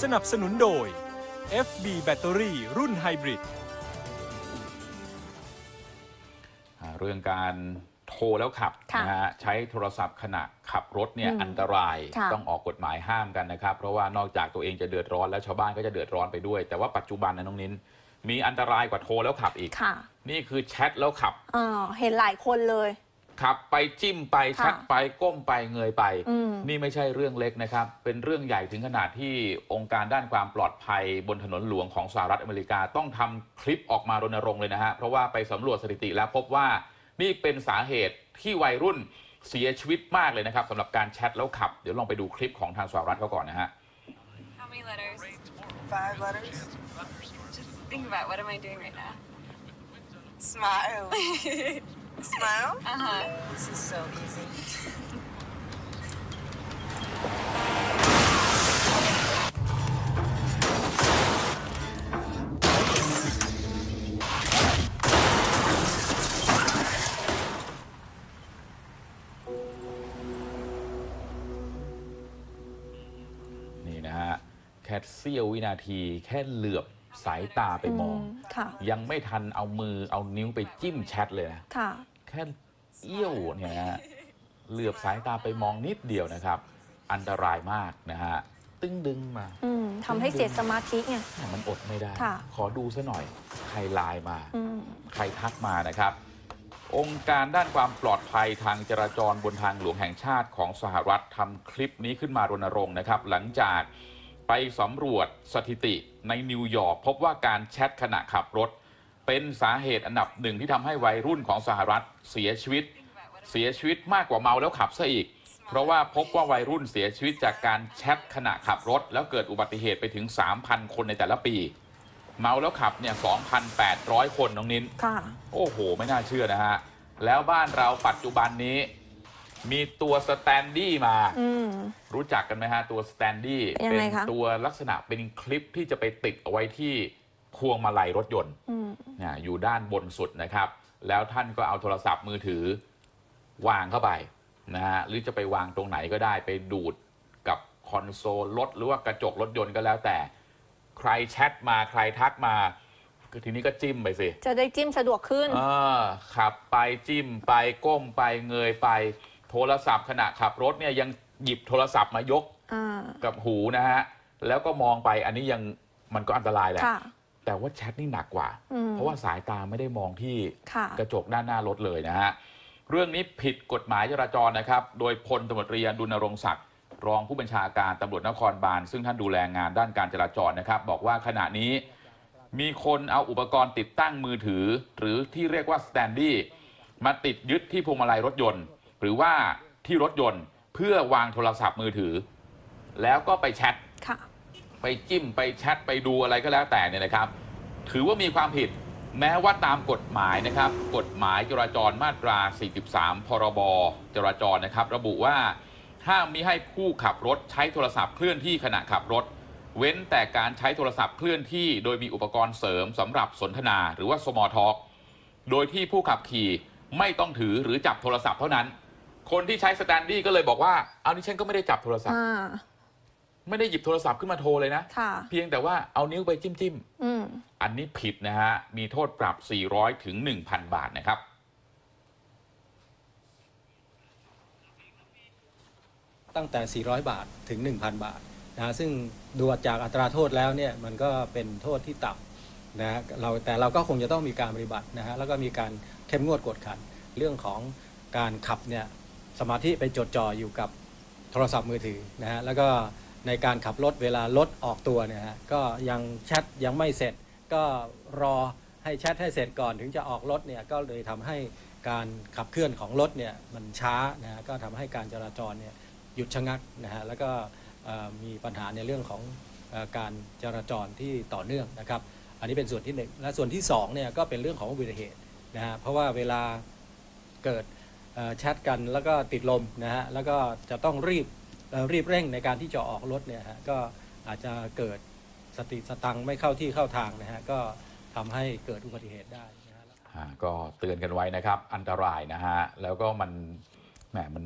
สนับสนุนโดย FB แบตเตอรี่รุ่นไฮบริด อ่าเรื่องการโทรแล้วขับค่ะนะฮะใช้โทรศัพท์ขณะขับรถเนี่ยอืมอันตรายค่ะต้องออกกฎหมายห้ามกันนะครับ เพราะว่านอกจากตัวเองจะเดือดร้อนแล้วชาวบ้านก็จะเดือดร้อนไปด้วย แต่ว่าปัจจุบันนะน้องนิ้น มีอันตรายกว่าโทรแล้วขับอีก ค่ะ นี่คือแชทแล้วขับ เออเห็นหลายคนเลย ขับไปจิ้มไปค่ะชักไปก้มไปเงยไปอืมนี่ไม่ใช่เรื่องเล็กนะครับ เป็นเรื่องใหญ่ถึงขนาดที่องค์การด้านความปลอดภัยบนถนนหลวงของสหรัฐอเมริกาต้องทำคลิปออกมารณรงค์เลยนะฮะ เพราะว่าไปสำรวจสถิติแล้วพบว่านี่เป็นสาเหตุที่วัยรุ่นเสียชีวิตมากเลยนะครับสำหรับการแชทแล้วขับ เดี๋ยวลองไปดูคลิปของทางสหรัฐเขาก่อนนะฮะ How many letters? Five letters. Just think about what am I doing right now? Smile. Smile. Uh huh. This is so easy. นี่นะฮะแค่เสี้ยววินาทีแค่เหลือบ สายตาไปมองค่ะยังไม่ทันเอามือเอานิ้วไปจิ้มแชทเลยนะค่ะแค่เอี้ยวเนี่ยนะฮะเหลือบสายตาไปมองนิดเดียวนะครับ อันตรายมากนะฮะตึ้งดึงมาอืมทำให้เสียสมาธิไงมันอดไม่ได้ค่ะขอดูซะหน่อย ใครไลน์มาอืมใครทักมานะครับ องค์การด้านความปลอดภัยทางจราจรบนทางหลวงแห่งชาติของสหรัฐทำคลิปนี้ขึ้นมารณรงค์นะครับ หลังจาก ไปสำรวจสถิติในนิวยอร์กพบว่าการแชทขณะขับรถ เป็นสาเหตุอันดับหนึ่งที่ทำให้วัยรุ่นของสหรัฐเสียชีวิต เสียชีวิตมากกว่าเมาแล้วขับซะอีก เพราะว่าพบว่าวัยรุ่นเสียชีวิตจากการแชทขณะขับรถ แล้วเกิดอุบัติเหตุไปถึง 3,000 คนในแต่ละปี เมาแล้วขับเนี่ย2,800 คนน้องนิ้นค่ะโอ้โห ไม่น่าเชื่อนะฮะแล้วบ้านเราปัจจุบันนี้ มีตัวสแตนดี้มา อืม รู้จักกันไหมฮะ ตัวสแตนดี้ยังเป็ไงนคะ ตัวลักษณะเป็นคลิปที่จะไปติดเอาไว้ที่พวงมาลัยรถยนต์อืม นะอยู่ด้านบนสุดนะครับ แล้วท่านก็เอาโทรศัพท์มือถือวางเข้าไปนะฮะหรือจะไปวางตรงไหนก็ได้ไปดูดกับคอนโซลรถหรือว่ากระจกรถยนต์ก็แล้วแต่ ใครแชทมาใครทักมาก็ทีนี้ก็จิ้มไปสิ จะได้จิ้มสะดวกขึ้น เออขับไปจิ้มไปก้มไปเงยไป โทรศัพท์ขณะขับรถเนี่ยยังหยิบโทรศัพท์มายกอ่ากับหูนะฮะแล้วก็มองไปอันนี้ยังมันก็อันตรายแหละค่ะแต่ว่าแชทนี่หนักกว่าอืมเพราะว่าสายตาไม่ได้มองที่ค่ะกระจกด้านหน้ารถเลยนะฮะเรื่องนี้ผิดกฎหมายจราจรนะครับ โดยพลตำรวจตรีอดุลนรงค์ศักดิ์รองผู้บัญชาการตำรวจนครบาลซึ่งท่านดูแลงานด้านการจราจรนะครับ บอกว่าขณะนี้มีคนเอาอุปกรณ์ติดตั้งมือถือ หรือที่เรียกว่าสแตนดี้มาติดยึดที่พวงมาลัยรถยนต์ หรือว่าที่รถยนต์เพื่อวางโทรศัพท์มือถือ แล้วก็ไปแชทค่ะไปจิ้มไปแชทไปดูอะไรก็แล้วแต่เนี่ยนะครับ ถือว่ามีความผิดแม้ว่าตามกฎหมายนะครับ กฎหมายจราจรมาตรา 43 พรบ จราจรนะครับ ระบุว่าห้ามมิให้ผู้ขับรถใช้โทรศัพท์เคลื่อนที่ขณะขับรถ เว้นแต่การใช้โทรศัพท์เคลื่อนที่ โดยมีอุปกรณ์เสริมสำหรับสนทนาหรือว่า small talk โดยที่ผู้ขับขี่ไม่ต้องถือหรือจับโทรศัพท์เท่านั้น คนที่ใช้สแตนดี้ก็เลยบอกว่าเอานี่ฉันก็ไม่ได้จับโทรศัพท์ อ่า ไม่ได้หยิบโทรศัพท์ขึ้นมาโทรเลยนะ ค่ะ เพียงแต่ว่าเอานิ้วไปจิ้มจิ้มอืม ๆอันนี้ผิดนะฮะ มีโทษปรับ 400 ถึง 1,000 บาทนะครับ ตั้งแต่ 400 บาท ถึง 1,000 บาทนะซึ่งดูจากอัตราโทษแล้วเนี่ย มันก็เป็นโทษที่ต่ำนะฮะเราแต่เราก็คงจะต้องมีการปฏิบัตินะฮะ แล้วก็มีการเข้มงวดกวดขัน เรื่องของการขับเนี่ย สมาธิไปจดจ่ออยู่กับโทรศัพท์มือถือนะฮะแล้วก็ในการขับรถเวลารถออกตัวเนี่ยฮะก็ยังแชทยังไม่เสร็จ ก็รอให้แชทให้เสร็จก่อนถึงจะออกรถเนี่ยก็เลยทำให้การขับเคลื่อนของรถเนี่ยมันช้านะฮะก็ทำให้การจราจรเนี่ยหยุดชะงักนะฮะแล้วก็มีปัญหาในเรื่องของอการจราจรที่ต่อเนื่องนะครับ อันนี้เป็นส่วนที่หนึ่งและส่วนที่สองเนี่ยก็เป็นเรื่องของอุบัติเหตุนะฮะเพราะว่าเวลาเกิด แชทกันแล้วก็ติดลมนะฮะแล้วก็จะต้องรีบเอ่อรีบเร่งในการที่จะออกรถเนี่ยฮะก็อาจจะเกิดสติสตังค์ไม่เข้าที่เข้าทางนะฮะก็ทำให้เกิดอุบัติเหตุได้นะฮะอ่าก็เตือนกันไว้นะครับ อันตรายนะฮะแล้วก็มันแหมมัน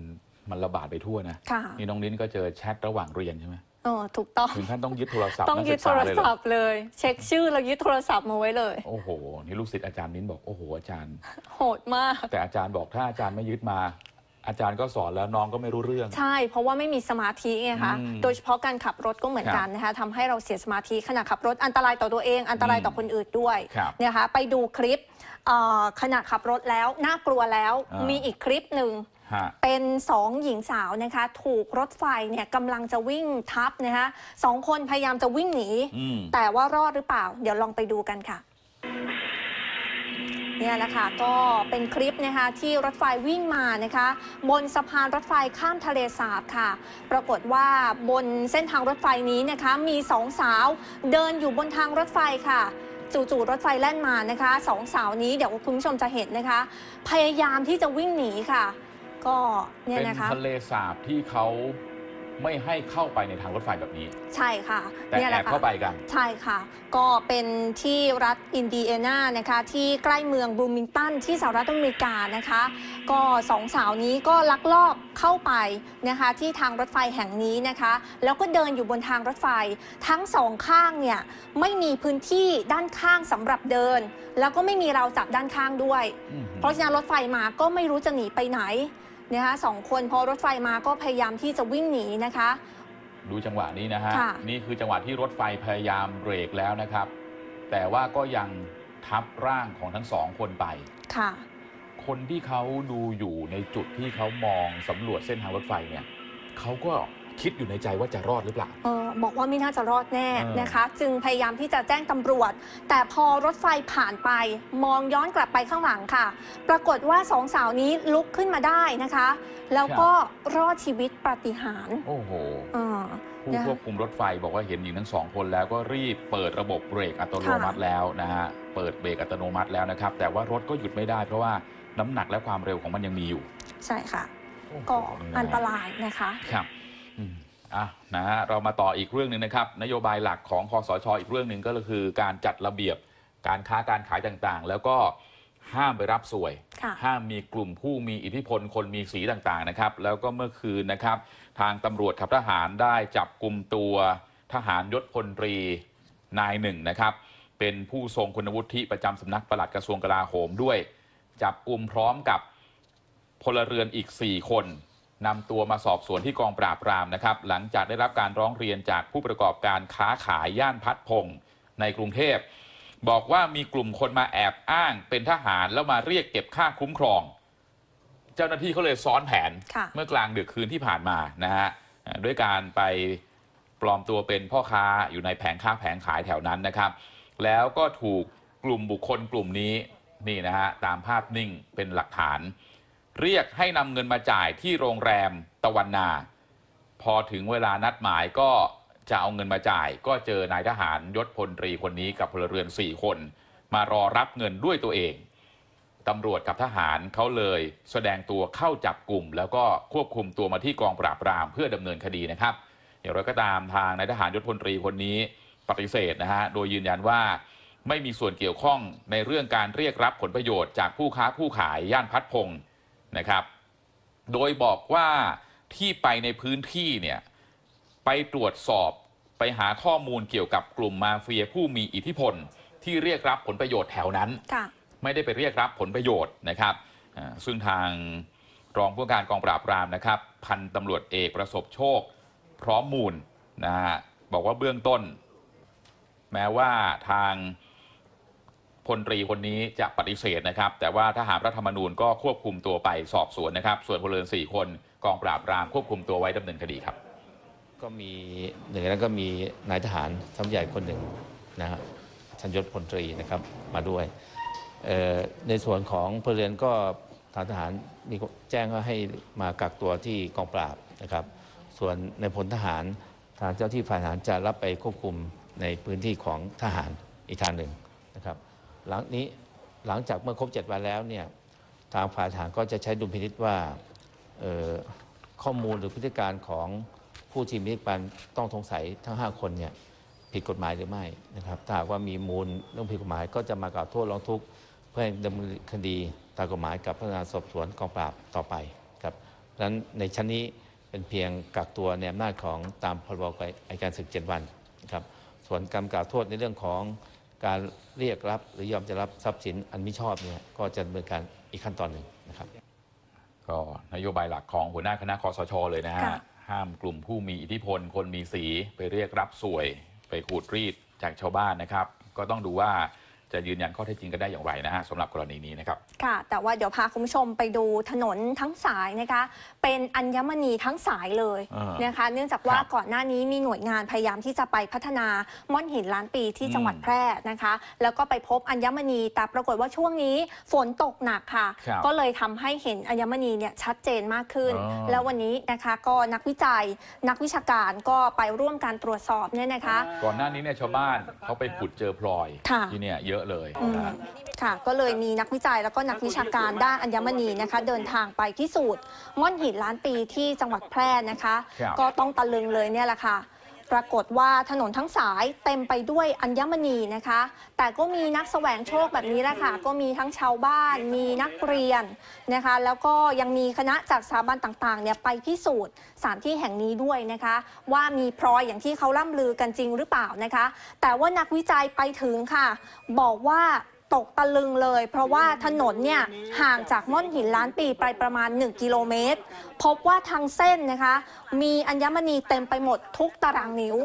มันระบาดไปทั่วนะค่ะนี่น้องนิ้นก็เจอแชทระหว่างเรียนใช่ไหม เออถูกต้อง ถึงขั้นต้องยึดโทรศัพท์ต้องนักยึศึดกโทษารเลยเหรศัอพท์เลย เช็คชื่อแล้วยึดโทรศัพท์มาไว้เลย โอ้โห นี่ลูกศิษย์อาจารย์มิ้นบอก โอ้โห อาจารย์ โหดมาก แต่อาจารย์บอกถ้าอาจารย์ไม่ยึดมา อาจารย์ก็สอนแล้วน้องก็ไม่รู้เรื่อง ใช่ เพราะว่าไม่มีสมาธิไงคะ อืมโดยเฉพาะการขับรถก็เหมือนกันนะคะทำให้เราเสียสมาธิขณะขับรถอันตรายต่อตัวเอง อันตรายต่อคนอื่นด้วยครับนะคะ ไปดูคลิปเอ่อขณะขับรถแล้วน่ากลัวแล้ว อ่ามี มีอีกคลิปหนึ่งฮะ เป็นสองหญิงสาวนะคะ ถูกรถไฟเนี่ยกำลังจะวิ่งทับนะคะสองคนพยายามจะวิ่งหนีอืมแต่ว่ารอดหรือเปล่า เดี๋ยวลองไปดูกันค่ะเนี่ยนะคะก็เป็นคลิปนะคะที่รถไฟวิ่งมานะคะบนสะพานรถไฟข้ามทะเลสาบค่ะ ปรากฏว่าบนเส้นทางรถไฟนี้นะคะมีสองสาวเดินอยู่บนทางรถไฟค่ะ จู่ๆรถไฟแล่นมานะคะสองสาวนี้เดี๋ยวคุณผู้ชมจะเห็นนะคะ พยายามที่จะวิ่งหนีค่ะ ก็เนี่ยเป็นนะคะทะเลสาบที่เขาไม่ให้เข้าไปในทางรถไฟแบบนี้ ใช่ค่ะแต่เนี่ยแอแหละบค่ะ เข้าไปกัน ใช่ค่ะ ก็เป็นที่รัฐอินเดียนานะคะ ที่ใกล้เมืองบรูมิงตันที่สหรัฐอเมริกานะคะ ก็สองสาวนี้ก็ลักลอบเข้าไปนะคะ ที่ทางรถไฟแห่งนี้นะคะ แล้วก็เดินอยู่บนทางรถไฟ ทั้งสองข้างเนี่ยไม่มีพื้นที่ด้านข้างสำหรับเดิน แล้วก็ไม่มีราวจับด้านข้างด้วยอืมเพราะฉะนั้นรถไฟมาก็ไม่รู้จะหนีไปไหน นะคะสองคนพอรถไฟมาก็พยายามที่จะวิ่งหนีนะคะ ดูจังหวะนี้นะฮะ ค่ะ นี่คือจังหวะที่รถไฟพยายามเบรกแล้วนะครับ แต่ว่าก็ยังทับร่างของทั้งสองคนไป ค่ะ คนที่เขาดูอยู่ในจุดที่เขามองสำรวจเส้นทางรถไฟเนี่ยเขาก็ คิดอยู่ในใจว่าจะรอดหรือเปล่า เออบอกว่าไม่น่าจะรอดแน่เออ นะคะ จึงพยายามที่จะแจ้งตำรวจ แต่พอรถไฟผ่านไป มองย้อนกลับไปข้างหลังค่ะ ปรากฏว่าสองสาวนี้ลุกขึ้นมาได้นะคะ แล้วก็รอดชีวิตปาฏิหาริย์โอ้โห เออ ผู้นะควบคุมรถไฟบอกว่าเห็นหญิงทั้งสองคนแล้วก็รีบเปิดระบบเบรกอัตโนมัติค่ะแล้วนะฮะ เปิดเบรกอัตโนมัติแล้วนะครับ แต่ว่ารถก็หยุดไม่ได้เพราะว่าน้ำหนักและความเร็วของมันยังมีอยู่ใช่ค่ะโอ้โหก็นี่ะอันตรายนะคะ ครับ อืมอะนะฮะเรามาต่ออีกเรื่องหนึ่งนะครับ นโยบายหลักของคอสชอีกเรื่องหนึ่งก็คือการจัดระเบียบการค้าการขายต่างๆ แล้วก็ห้ามไปรับสวยค่ะห้ามมีกลุ่มผู้มีอิทธิพลคนมีสีต่างๆนะครับ แล้วก็เมื่อคืนนะครับ ทางตำรวจขับทหารได้จับกลุ่มตัวทหารยศพลตรีนายหนึ่งนะครับ เป็นผู้ทรงคุณวุฒิประจำสำนักปลัดกระทรวงกลาโหมด้วย จับกลุ่มพร้อมกับพลเรือนอีก 4 คน นำตัวมาสอบสวนที่กองปราบปรามนะครับหลังจากได้รับการร้องเรียนจากผู้ประกอบการค้าขายย่านพัดพงศ์ในกรุงเทพ บอกว่ามีกลุ่มคนมาแอบอ้างเป็นทหารแล้วมาเรียกเก็บค่าคุ้มครอง เจ้าหน้าที่เขาเลยซ้อนแผนค่ะเมื่อกลางดึกคืนที่ผ่านมานะฮะเอ่อด้วยการไปปลอมตัวเป็นพ่อค้าอยู่ในแผงค้าแผงขายแถวนั้นนะครับ แล้วก็ถูกกลุ่มบุคคลกลุ่มนี้นี่นะฮะตามภาพนิ่งเป็นหลักฐาน เรียกให้นำเงินมาจ่ายที่โรงแรมตะวันนา พอถึงเวลานัดหมายก็จะเอาเงินมาจ่าย ก็เจอนายทหารยศพลตรีคนนี้กับพลเรือน4คน มารอรับเงินด้วยตัวเองตำรวจกับทหารเขาเลยแสดงตัวเข้าจับกลุ่ม แล้วก็ควบคุมตัวมาที่กองปราบปรามเพื่อดำเนินคดีนะครับอย่างไรก็ตามทางนายทหารยศพลตรีคนนี้ปฏิเสธนะฮะโดยยืนยันว่าไม่มีส่วนเกี่ยวข้องในเรื่องการเรียกรับผลประโยชน์จากผู้ค้าผู้ขายย่านพัดพงศ์ นะครับ โดยบอกว่าที่ไปในพื้นที่เนี่ยไปตรวจสอบไปหาข้อมูลเกี่ยวกับกลุ่มมาเฟียผู้มีอิทธิพล ที่เรียกรับผลประโยชน์แถวนั้นค่ะไม่ได้ไปเรียกรับผลประโยชน์นะครับอ่าซึ่งทางรองผู้ว่าการกองปราบปรามนะครับ พันตำรวจเอกประสบโชค พร้อมมูลนะฮะบอกว่าเบื้องต้น แม้ว่าทาง พลตรีคนนี้จะปฏิเสธนะครับ แต่ว่าทหารรัฐธรรมนูญก็ควบคุมตัวไปสอบสวนนะครับ ส่วนพลเรือนสี่คนกองปราบปรามควบคุมตัวไว้ดำเนินคดีครับ ก็มีหนึ่งในนั้นก็มีนายทหารชั้นใหญ่คนหนึ่งนะฮะชันยศพลตรีนะครับมาด้วย ในส่วนของพลเรือนก็ทางทหารมีแจ้งว่าให้มากักตัวที่กองปราบนะครับ ส่วนในพลทหารทางเจ้าที่ฝ่ายทหารจะรับไปควบคุมในพื้นที่ของทหารอีกทางหนึ่ง หลังนี้หลังจากเมื่อครบ 7 วันแล้วเนี่ยทางฝ่ายทหารก็จะใช้ดุลพินิษว่าข้อมูลหรือพฤติการของผู้ที่มีการต้องสงสัยทั้ง 5 คนเนี่ยผิดกฎหมายหรือไม่นะครับถ้าหากว่ามีมูลเรื่องผิดกฎหมายก็จะมากล่าวโทษร้องทุกข์เพื่อดำเนินคดีตามกฎหมายกับพนักงานสอบสวนกองปราบต่อไปครับดังนั้นในชั้นนี้เป็นเพียงกักตัวในอำนาจของตามพรบไอการศึก 7 วันนะครับส่วนการกล่าวโทษในเรื่องของการ เรียกรับหรือยอมจะรับทรัพย์สินอันมิชอบเนี่ยก็จะดำเนินการอีกขั้นตอนหนึ่งนะครับ ก็นโยบายหลักของหัวหน้าคณะคอสชเลยนะฮะ ค่ะ ห้ามกลุ่มผู้มีอิทธิพล คนมีสีไปเรียกรับสวย ไปขูดรีดจากชาวบ้านนะครับ ก็ต้องดูว่า จะยืนยันข้อเท็จจริงกันได้อย่างไรนะฮะสำหรับกรณีนี้นะครับ ค่ะ แต่ว่าเดี๋ยวพาคุณผู้ชมไปดูถนนทั้งสายนะคะ เป็นอัญมณีทั้งสายเลยอ่านนะคะ เนื่องจากว่าครับก่อนหน้านี้มีหน่วยงานพยายามที่จะไปพัฒนาม่อนหินล้านปีที่จังหวัดอืมแพร่นะคะ แล้วก็ไปพบอัญมณีแต่ปรากฏว่าช่วงนี้ฝนตกหนักค่ะ ครับก็เลยทำให้เห็นอัญมณีเนี่ยชัดเจนมากขึ้น อ๋อแล้ววันนี้นะคะก็นักวิจัย นักวิชาการก็ไปร่วมการตรวจสอบเนี่ยนะคะ ก่อนหน้านี้เนี่ยชาวบ้านเขาไปขุดเจอพลอยค่ะ ที่เนี่ยเยอะเลยอืมนะฮะ ค่ะ ก็เลยมีนักวิจัยแล้วก็นักวิชาการด้านอัญมณีนะคะ เดินทางไปพิสูจน์ม่อนหินล้านปีที่จังหวัดแพร่นะคะ ครับ ก็ต้องตะลึงเลยเนี่ยแหละค่ะ ปรากฏว่าถนนทั้งสายเต็มไปด้วยอัญมณีนะคะ แต่ก็มีนักแสวงโชคแบบนี้แหละค่ะ ก็มีทั้งชาวบ้าน มีนักเรียนนะคะ แล้วก็ยังมีคณะจากสถาบันต่างๆเนี่ยไปพิสูจน์สถานที่แห่งนี้ด้วยนะคะ ว่ามีพลอยอย่างที่เขาล่ำลือกันจริงหรือเปล่านะคะ แต่ว่านักวิจัยไปถึงค่ะ บอกว่า ตกตะลึงเลย เพราะว่าถนนเนี่ยห่างจากม่อนหินล้านปีไปประมาณ 1 กิโลเมตร พบว่าทางเส้นนะคะ มีอัญมณีเต็มไปหมดทุกตารางนิ้ว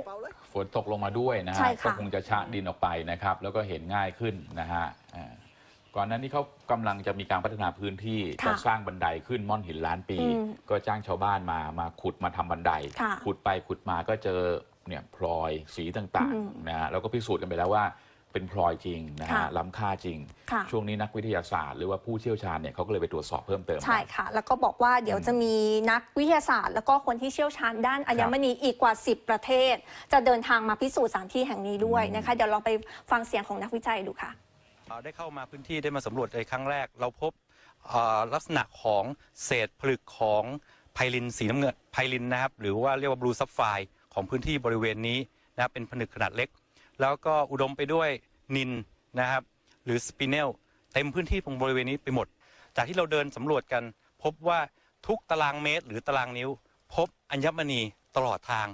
ฝนตกลงมาด้วยนะใช่ฮะค่ะ ก็คงจะชะดินออกไปนะครับ แล้วก็เห็นง่ายขึ้นนะฮะอ่าก่อนหน้านี้เขากำลังจะมีการพัฒนาพื้นที่ค่ะจะสร้างบันไดขึ้นม่อนหินล้านปี อืมก็จ้างชาวบ้านมามาขุดมาทำบันได ค่ะขุดไปขุดมาก็เจอเนี่ยพลอยสีต่างอืม ๆนะฮะแล้วก็พิสูจน์กันไปแล้วว่า เป็นพลอยจริงนะค่ะฮะล้ำค่าจริง ค่ะช่วงนี้นักวิทยาศาสตร์หรือว่าผู้เชี่ยวชาญเนี่ยเขาก็เลยไปตรวจสอบเพิ่มเติม ใช่ค่ะ แล้วก็บอกว่าเดี๋ยวจะมีนักวิทยาศาสตร์ แล้วก็คนที่เชี่ยวชาญด้านอัญมณีอีกกว่า 10 ประเทศ จะเดินทางมาพิสูจน์สถานที่แห่งนี้ด้วยนะคะ เดี๋ยวเราไปฟังเสียงของนักวิจัยดูค่ะ เอ่อได้เข้ามาพื้นที่ได้มาสำรวจในครั้งแรก เราพบเอ่อลักษณะของเศษผลึกของไพลินสีน้ำเงินไพลินนะครับหรือว่าเรียกว่าบลูซับไฟของพื้นที่บริเวณนี้นะครับเป็นผนึกขนาดเล็ก แล้วก็อุดมไปด้วยนินนะครับหรือสปิเนลเต็มพื้นที่ตรงบริเวณนี้ไปหมด จากที่เราเดินสำรวจกัน พบว่าทุกตารางเมตร หรือตารางนิ้ว พบอัญมณีตลอดทาง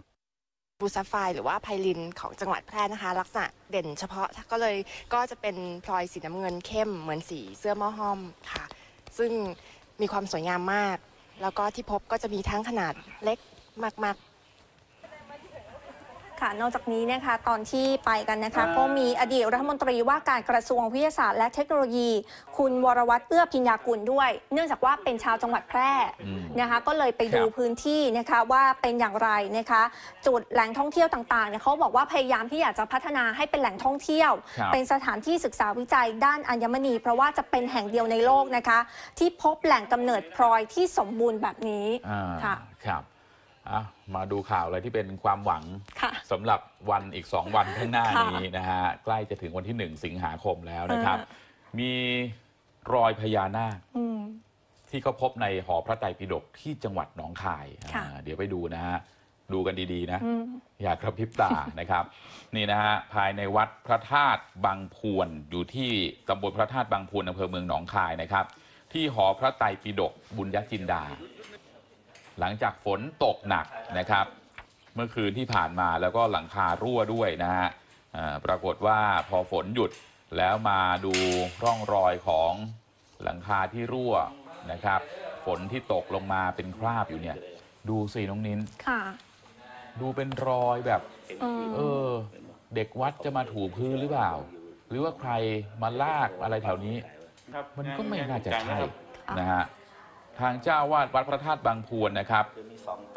บูซัฟไฟหรือว่าไพลินของจังหวัดแพร่นะคะ ลักษณะเด่นเฉพาะก็เลยก็จะเป็นพลอยสีน้ำเงินเข้มเหมือนสีเสื้อหม้อห้อมค่ะ ซึ่งมีความสวยงามมาก แล้วก็ที่พบก็จะมีทั้งขนาดเล็กมาก ค่ะ นอกจากนี้นะคะตอนที่ไปกันนะคะ ก็มีอดีตรัฐมนตรีว่าการกระทรวงวิทยาศาสตร์และเทคโนโลยี คุณวรวัตรเอื้อพิญญากุลด้วย เนื่องจากว่าเป็นชาวจังหวัดแพร่อืมนะคะ ก็เลยไปดูครับพื้นที่นะคะว่าเป็นอย่างไรนะคะ จุดแหล่งท่องเที่ยวต่างๆเนี่ยเขาบอกว่าพยายามที่อยากจะพัฒนาให้เป็นแหล่งท่องเที่ยวครับเป็นสถานที่ศึกษาวิจัยด้านอัญมณี เพราะว่าจะเป็นแห่งเดียวในโลกนะคะ ที่พบแหล่งกำเนิดพลอยที่สมบูรณ์แบบนี้อ่าค่ะครับอะ มาดูข่าวอะไรที่เป็นความหวังค่ะสำหรับวันอีก 2 วันข้างหน้าค่ะนี้นะฮะใกล้จะถึงวันที่ 1 สิงหาคมแล้วนะครับอ่มีรอยพญานาคอืมที่เขาพบในหอพระไตรปิฎกที่จังหวัดหนองคายค่ะอ่าเดี๋ยวไปดูนะฮะ ดูกันดีๆนะอืมอย่ากระพริบตานะครับ นี่นะฮะ ภายในวัดพระธาตุบางพวนอยู่ที่ตำบลพระธาตุบางพวนอำเภอเมืองหนองคายนะครับ ที่หอพระไตรปิฎกบุญยจินดา หลังจากฝนตกหนักนะครับ เมื่อคืนที่ผ่านมาแล้วก็หลังคารั่วด้วยนะฮะอ่าปรากฏว่าพอฝนหยุดแล้วมาดูร่องรอยของหลังคาที่รั่วนะครับ ฝนที่ตกลงมาเป็นคราบอยู่เนี่ย ดูสิน้องนิ้นค่ะ ดูเป็นรอยแบบอืมเออ เด็กวัดจะมาถูพื้นหรือเปล่า หรือว่าใครมาลากอะไรแถวนี้ มันก็ไม่น่าจะใช่นะฮะ ทางเจ้าวาดวัดพระธาตุบางพวนนะครับ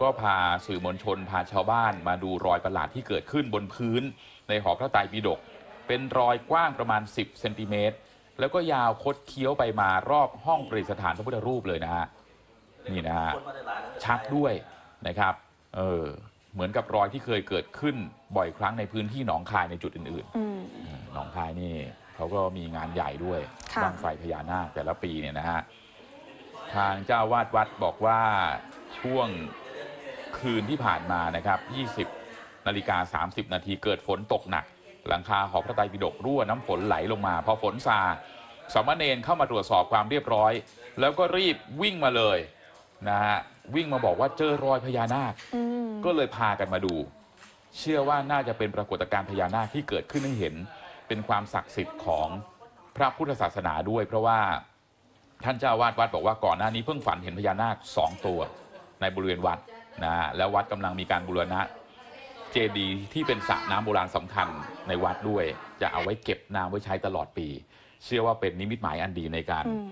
ก็พาสื่อมวลชนพาชาวบ้านมาดูรอยประหลาดที่เกิดขึ้นบนพื้น ในหอพระไตรปิฎกเป็นรอยกว้างประมาณ 10เซนติเมตรแล้วก็ยาวคดเคี้ยวไปมารอบห้องประดิษฐานพระพุทธรูปเลยนะฮะนี่นะฮะชัดด้วยนะครับเออเหมือนกับรอยที่เคยเกิดขึ้นบ่อยครั้งในพื้นที่หนองคายในจุดอื่นๆอืมหนองคายนี่เขาก็มีงานใหญ่ด้วยค่ะบังไฟพญานาคแต่ละปีเนี่ยนะฮะ ทางเจ้าวาดวัดบอกว่าช่วงคืนที่ผ่านมานะครับ 20นาฬิกา30 นาทีเกิดฝนตกหนัก หลังคาหอพระไตรปิฎกรั่วน้ำฝนไหลลงมา พอฝนซาสามเณรเข้ามาตรวจสอบความเรียบร้อย แล้วก็รีบวิ่งมาเลยนะฮะวิ่งมาบอกว่าเจอรอยพญานาคอืมก็เลยพากันมาดู เชื่อว่าน่าจะเป็นปรากฏการณ์พญานาคที่เกิดขึ้นให้เห็น เป็นความศักดิ์สิทธิ์ของพระพุทธศาสนาด้วย เพราะว่า ท่านเจ้าวาดวัดบอกว่าก่อนหน้านี้เพิ่งฝันเห็นพญานาคสองตัวในบริเวณวัดนะฮะแล้ววัดกำลังมีการบูรณะเจดีย์ที่เป็นสระน้ำโบราณสำคัญในวัดด้วย จะเอาไว้เก็บน้ำไว้ใช้ตลอดปี เชื่อว่าเป็นนิมิตหมายอันดีในการอืม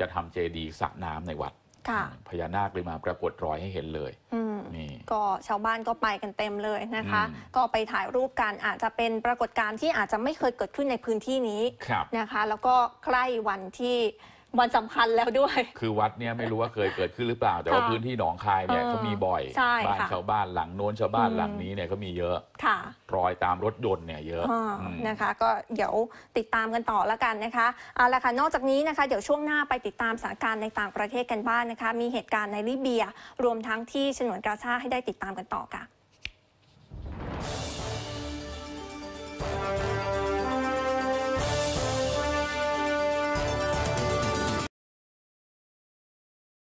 จะทำเจดีย์สระน้ำในวัดค่ะพญานาคเลยมาปรากฏรอยให้เห็นเลยอืมนี่ก็ชาวบ้านก็ไปกันเต็มเลยนะคะอืมก็ไปถ่ายรูปกันอาจจะเป็นปรากฏการณ์ที่อาจจะไม่เคยเกิดขึ้นในพื้นที่นี้ครับนะคะ แล้วก็ใกล้วันที่ วันสำคัญแล้วด้วย คือวัดเนี่ยไม่รู้ว่าเคยเกิดขึ้นหรือเปล่า แต่ว่าพื้นที่หนองคายเนี่ยเขามีบ่อยบ้านชาวบ้านหลังโน้นชาวบ้านหลังนี้เนี่ยเขามีเยอะค่ะรอยตามรถยนต์เนี่ยเยอะอนะคะ ก็เดี๋ยวติดตามกันต่อแล้วกันนะคะเอาละค่ะนอกจากนี้นะคะ เดี๋ยวช่วงหน้าไปติดตามสถานการณ์ในต่างประเทศกันบ้างนะคะ มีเหตุการณ์ในลิเบีย รวมทั้งที่ฉนวนกาซาให้ได้ติดตามกันต่อค่ะ